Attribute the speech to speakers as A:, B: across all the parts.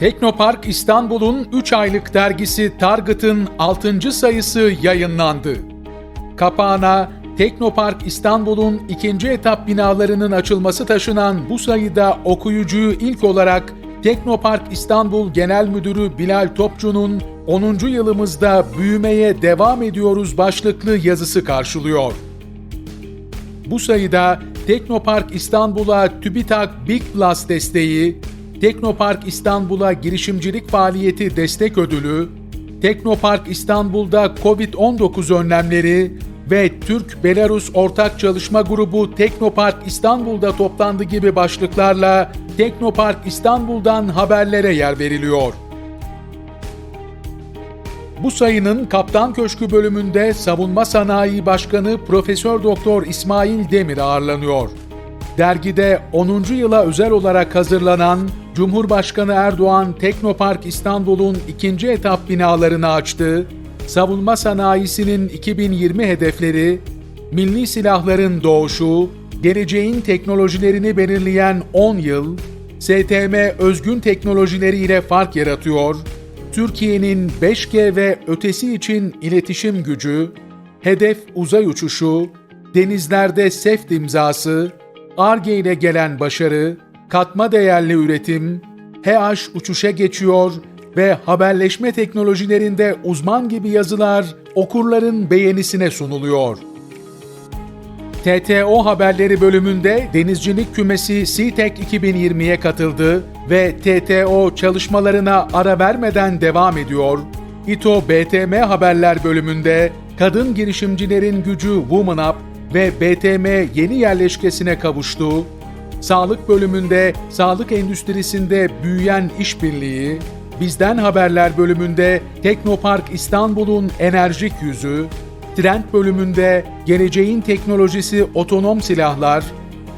A: Teknopark İstanbul'un 3 aylık dergisi Target'ın 6. sayısı yayınlandı. Kapağına Teknopark İstanbul'un ikinci etap binalarının açılması taşınan bu sayıda okuyucuyu ilk olarak Teknopark İstanbul Genel Müdürü Bilal Topçu'nun 10. yılımızda büyümeye devam ediyoruz başlıklı yazısı karşılıyor. Bu sayıda Teknopark İstanbul'a TÜBİTAK Big Plus desteği, Teknopark İstanbul'a girişimcilik faaliyeti destek ödülü, Teknopark İstanbul'da COVID-19 önlemleri ve Türk-Belarus Ortak Çalışma Grubu Teknopark İstanbul'da toplandı gibi başlıklarla Teknopark İstanbul'dan haberlere yer veriliyor. Bu sayının Kaptan Köşkü bölümünde Savunma Sanayi Başkanı Profesör Doktor İsmail Demir ağırlanıyor. Dergide 10. yıla özel olarak hazırlanan Cumhurbaşkanı Erdoğan Teknopark İstanbul'un ikinci etap binalarını açtı, savunma sanayisinin 2020 hedefleri, milli silahların doğuşu, geleceğin teknolojilerini belirleyen 10 yıl, STM özgün teknolojileriyle fark yaratıyor, Türkiye'nin 5G ve ötesi için iletişim gücü, hedef uzay uçuşu, denizlerde SEFT imzası, ARGE ile gelen başarı, katma değerli üretim, HH uçuşa geçiyor ve haberleşme teknolojilerinde uzman gibi yazılar okurların beğenisine sunuluyor. TTO Haberleri bölümünde denizcilik kümesi SeaTech 2020'ye katıldı ve TTO çalışmalarına ara vermeden devam ediyor. İTO BTM Haberler bölümünde kadın girişimcilerin gücü Woman Up ve BTM yeni yerleşkesine kavuştu. Sağlık bölümünde sağlık endüstrisinde büyüyen işbirliği, Bizden Haberler bölümünde Teknopark İstanbul'un enerjik yüzü, Trend bölümünde geleceğin teknolojisi otonom silahlar,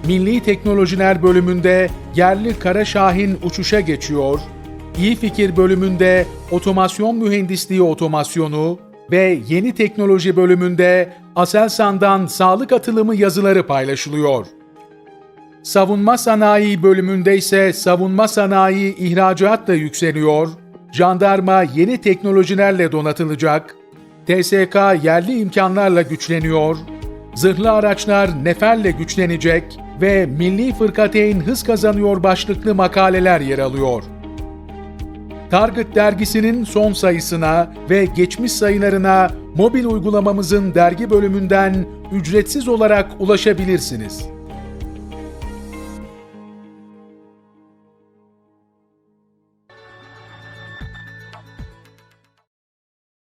A: Milli Teknolojiler bölümünde yerli Kara Şahin uçuşa geçiyor, İyi Fikir bölümünde otomasyon mühendisliği otomasyonu ve yeni teknoloji bölümünde Aselsan'dan sağlık atılımı yazıları paylaşılıyor. Savunma sanayi bölümünde ise savunma sanayi ihracatla yükseliyor, jandarma yeni teknolojilerle donatılacak, TSK yerli imkanlarla güçleniyor, zırhlı araçlar neferle güçlenecek ve Milli Fırkateyn hız kazanıyor başlıklı makaleler yer alıyor. Target dergisinin son sayısına ve geçmiş sayılarına mobil uygulamamızın dergi bölümünden ücretsiz olarak ulaşabilirsiniz.